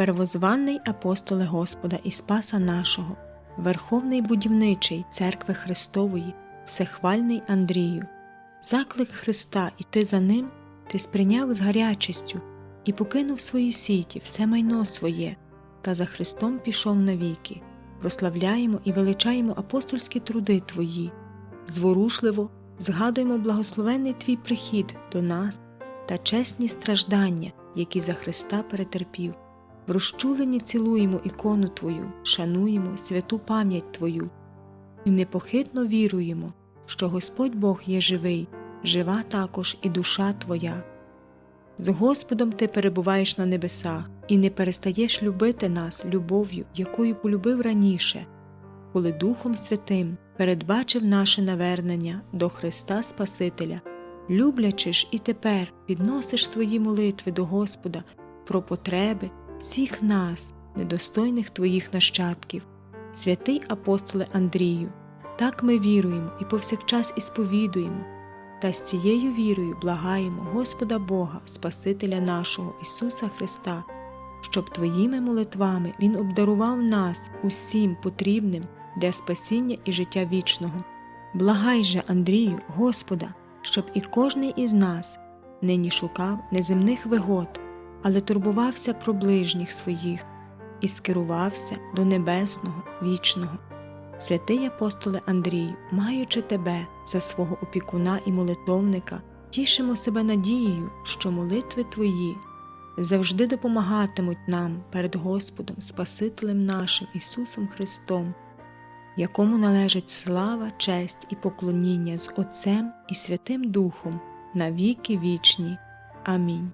первозванний апостоле Господа і Спаса нашого, Верховний будівничий Церкви Христової, всехвальний Андрію, заклик Христа іти за ним ти сприйняв з гарячістю і покинув свої сіті, все майно своє, та за Христом пішов навіки. Прославляємо і величаємо апостольські труди Твої, зворушливо згадуємо благословенний Твій прихід до нас та чесні страждання, які за Христа перетерпів. В розчуленні цілуємо ікону Твою, шануємо святу пам'ять Твою і непохитно віруємо, що Господь Бог є живий, жива також і душа Твоя. З Господом ти перебуваєш на небесах і не перестаєш любити нас любов'ю, якою полюбив раніше, коли Духом Святим передбачив наше навернення до Христа Спасителя, люблячи ж і тепер підносиш свої молитви до Господа про потреби всіх нас, недостойних Твоїх нащадків, святий апостоле Андрію, так ми віруємо і повсякчас ісповідуємо, та з цією вірою благаємо Господа Бога, Спасителя нашого Ісуса Христа, щоб Твоїми молитвами Він обдарував нас усім потрібним для спасіння і життя вічного. Благай же, Андрію, Господа, щоб і кожний із нас нині шукав неземних вигод, але турбувався про ближніх своїх і скерувався до небесного, вічного. Святий апостоле Андрію, маючи тебе за свого опікуна і молитовника, тішимо себе надією, що молитви твої завжди допомагатимуть нам перед Господом, Спасителем нашим Ісусом Христом, якому належить слава, честь і поклоніння з Отцем і Святим Духом на віки вічні. Амінь.